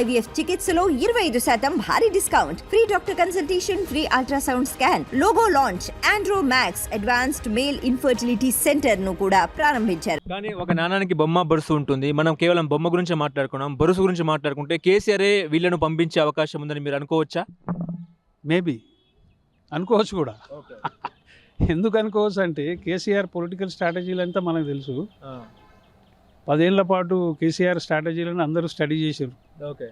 IVF చికిత్సలో ఇరవై ఐదు శాతం భారీ discount. Free doctor consultation free ultrasound scan logo launch Andro Max advanced male infertility సెంటర్ను కూడా ప్రారంభించారు. కానీ ఒక నాణానికి బొమ్మ బొరుసు ఉంటుంది. మనం కేవలం బొమ్మ గురించి మాట్లాడుకున్నాం. బొరుసు గురించి మాట్లాడుకుంటే కేసీఆర్ వీళ్ళను పంపించే అవకాశం ఉందని మీరు అనుకోవచ్చా? మేబీ అనుకోవచ్చు కూడా. ఎందుకు అనుకోవచ్చు అంటే కేసీఆర్ పొలిటికల్ స్ట్రాటజీలు అంతా మనకు తెలుసు. పదేళ్ళ పాటు కేసీఆర్ స్ట్రాటజీలను అందరూ స్టడీ చేశారు. ఓకే.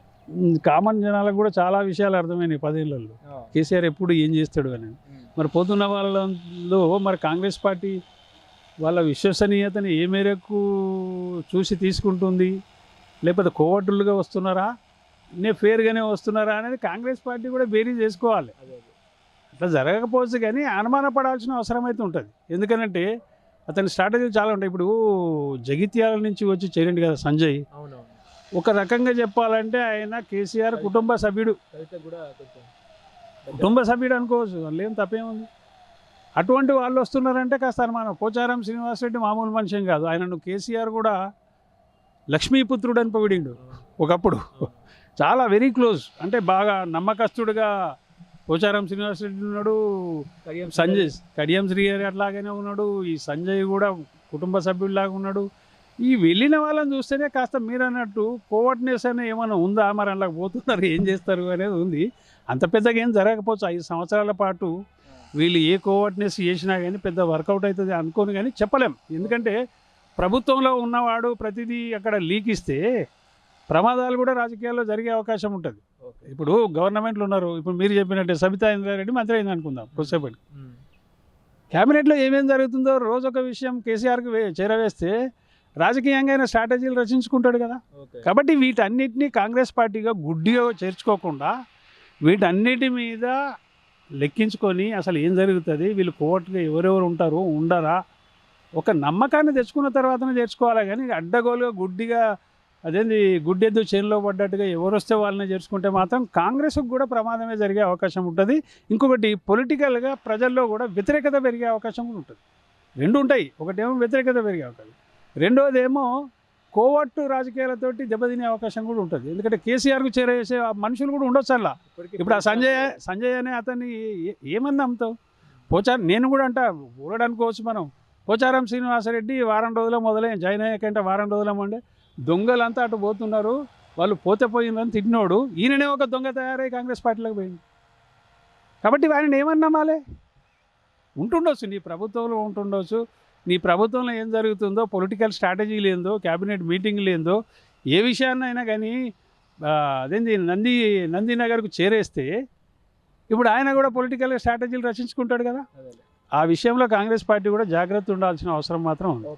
కామన్ జనాలకు కూడా చాలా విషయాలు అర్థమైనాయి పదేళ్ళలో. కేసీఆర్ ఎప్పుడు ఏం చేస్తాడు అని. మరి పోతున్న వాళ్ళలో మరి కాంగ్రెస్ పార్టీ వాళ్ళ విశ్వసనీయతని ఏ మేరకు చూసి తీసుకుంటుంది? లేకపోతే కోవట్టులుగా వస్తున్నారా? నే ఫేర్గానే వస్తున్నారా అనేది కాంగ్రెస్ పార్టీ కూడా బేరీ చేసుకోవాలి. అట్లా జరగకపోవచ్చు కానీ అనుమానపడాల్సిన అవసరం అయితే ఉంటుంది. ఎందుకనంటే అతని స్ట్రాటజీలు చాలా ఉంటాయి. ఇప్పుడు జగిత్యాల నుంచి వచ్చి చేరండి కదా సంజయ్. ఒక రకంగా చెప్పాలంటే ఆయన కేసీఆర్ కుటుంబ సభ్యుడు. కుటుంబ సభ్యుడు అనుకోవచ్చు. వాళ్ళు ఏం తప్పేముంది? అటువంటి వాళ్ళు వస్తున్నారంటే కాస్త అనుమానం పోచారం శ్రీనివాసరెడ్డి మామూలు మనిషి కాదు. ఆయనను కేసీఆర్ కూడా లక్ష్మీపుత్రుడు అని పొగిడిండు ఒకప్పుడు. చాలా వెరీ క్లోజ్ అంటే బాగా నమ్మకస్తుడుగా పోచారం శ్రీనివాసరెడ్డి ఉన్నాడు సంజయ్ కడియం శ్రీహరి అట్లాగానే ఉన్నాడు ఈ సంజయ్ కూడా కుటుంబ సభ్యుడిలాగా ఉన్నాడు. ఈ వెళ్ళిన వాళ్ళని చూస్తేనే కాస్త మీరు అన్నట్టు కోవర్ట్నెస్ అనే ఏమైనా ఉందా? మరి అలా పోతున్నారు ఏం చేస్తారు అనేది ఉంది. అంత పెద్దగా ఏం జరగకపోవచ్చు. ఐదు సంవత్సరాల పాటు వీళ్ళు ఏ కోవర్ట్నెస్ చేసినా కానీ పెద్ద వర్కౌట్ అవుతుంది అనుకోను కానీ చెప్పలేం. ఎందుకంటే ప్రభుత్వంలో ఉన్నవాడు ప్రతిదీ అక్కడ లీక్ ఇస్తే ప్రమాదాలు కూడా రాజకీయాల్లో జరిగే అవకాశం ఉంటుంది. ఇప్పుడు గవర్నమెంట్లు ఉన్నారు. ఇప్పుడు మీరు చెప్పినట్టే సబితా ఇంద్రారెడ్డి మంత్రి అయింది అనుకుందాం కొద్దిసేపటి క్యాబినెట్లో ఏమేం జరుగుతుందో రోజు ఒక విషయం కేసీఆర్కి చేరవేస్తే రాజకీయంగా ఆయన స్ట్రాటజీలు రచించుకుంటాడు కదా. కాబట్టి వీటన్నిటినీ కాంగ్రెస్ పార్టీగా గుడ్డిగా చేర్చుకోకుండా వీటన్నిటి మీద లెక్కించుకొని అసలు ఏం జరుగుతుంది? వీళ్ళు కోర్టుగా ఎవరెవరు ఉంటారు? ఉండరా? ఒక నమ్మకాన్ని తెచ్చుకున్న తర్వాతనే తెచ్చుకోవాలి కానీ అడ్డగోలుగా గుడ్డిగా అదేంది గుడ్డెద్దు చేనులో పడ్డట్టుగా ఎవరు వస్తే వాళ్ళని చేర్చుకుంటే మాత్రం కాంగ్రెస్కు కూడా ప్రమాదమే జరిగే అవకాశం ఉంటుంది. ఇంకొకటి పొలిటికల్గా ప్రజల్లో కూడా వ్యతిరేకత పెరిగే అవకాశం కూడా ఉంటుంది. రెండు ఉంటాయి. ఒకటేమో వ్యతిరేకత పెరిగే అవకాశం. రెండోది ఏమో కోవట్టు రాజకీయాలతోటి దెబ్బతినే అవకాశం కూడా ఉంటుంది. ఎందుకంటే కేసీఆర్కు చేరేసే ఆ మనుషులు కూడా ఉండొచ్చు అలా. ఇప్పుడు ఆ సంజయ్ సంజయ్ అనే అతన్ని ఏ- ఏమని నమ్ముతావు? పోచారం నేను కూడా అంట ఊరడు అనుకోవచ్చు మనం. పోచారం శ్రీనివాసరెడ్డి వారం రోజుల మొదలై జాయిన్ అయ్యాకంటే వారం రోజుల ముండే దొంగలంతా అటు పోతున్నారు. వాళ్ళు పోతే పోయిందని తిట్టినోడు. ఈయననే ఒక దొంగ తయారై కాంగ్రెస్ పార్టీలోకి పోయింది కాబట్టి ఆయన ఏమని నమ్మాలి? ఉంటుండొచ్చు నీ ప్రభుత్వంలో ఉంటుండొచ్చు. నీ ప్రభుత్వంలో ఏం జరుగుతుందో పొలిటికల్ స్ట్రాటజీలు ఏందో క్యాబినెట్ మీటింగ్లు ఏందో ఏ విషయాన్నైనా కానీ అదేంది నంది నందినగర్కు చేరేస్తే ఇప్పుడు ఆయన కూడా పొలిటికల్ స్ట్రాటజీలు రచించుకుంటాడు కదా. ఆ విషయంలో కాంగ్రెస్ పార్టీ కూడా జాగ్రత్త ఉండాల్సిన అవసరం మాత్రం ఉంది.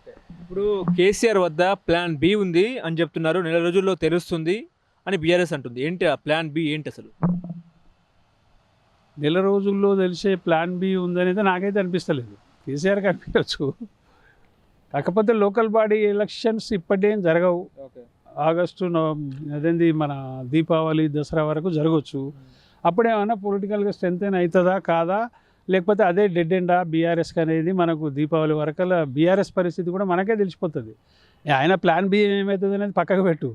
ఇప్పుడు కేసీఆర్ వద్ద ప్లాన్ బి ఉంది అని చెప్తున్నారు. నెల రోజుల్లో తెలుస్తుంది అని బీఆర్ఎస్ అంటుంది. ఏంటి ఆ ప్లాన్ బి ఏంటి అసలు? నెల రోజుల్లో తెలిసే ప్లాన్ బి ఉందనేది నాకైతే అనిపిస్తలేదు. కేసీఆర్కి అనిపించవచ్చు. కాకపోతే లోకల్ బాడీ ఎలక్షన్స్ ఇప్పటికేం జరగవు. ఆగస్టు అదేంది మన దీపావళి దసరా వరకు జరగవచ్చు. అప్పుడేమన్నా పొలిటికల్గా స్ట్రెంత్ అవుతుందా కాదా? లేకపోతే అదే డెడ్ ఎండా బీఆర్ఎస్కి అనేది మనకు దీపావళి వరకల్లా బీఆర్ఎస్ పరిస్థితి కూడా మనకే తెలిసిపోతుంది. ఆయన ప్లాన్ బి ఏమవుతుంది అనేది పక్కకు పెట్టు.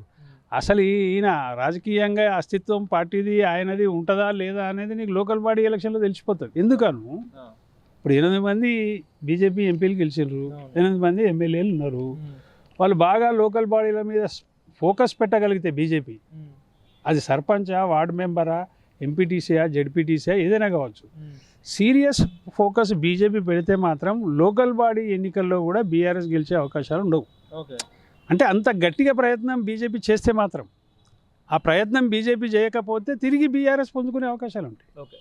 అసలు ఈయన రాజకీయంగా అస్తిత్వం పార్టీది ఆయనది ఉంటుందా లేదా అనేది నీకు లోకల్ బాడీ ఎలక్షన్లో తెలిసిపోతుంది. ఎందుకను? ఇప్పుడు ఎనిమిది మంది బీజేపీ ఎంపీలు గెలిచారు ఎనిమిది మంది ఎమ్మెల్యేలు ఉన్నారు. వాళ్ళు బాగా లోకల్ బాడీల మీద ఫోకస్ పెట్టగలిగితే బీజేపీ అది సర్పంచా వార్డు మెంబరా ఎంపీటీసీయా జెడ్పీటీసీయా ఏదైనా కావచ్చు. సీరియస్ ఫోకస్ బీజేపీ పెడితే మాత్రం లోకల్ బాడీ ఎన్నికల్లో కూడా బీఆర్ఎస్ గెలిచే అవకాశాలు ఉండవు. అంటే అంత గట్టిగా ప్రయత్నం బీజేపీ చేస్తే మాత్రం ఆ ప్రయత్నం బీజేపీ చేయకపోతే తిరిగి బీఆర్ఎస్ పొందుకునే అవకాశాలు ఉంటాయి. ఓకే.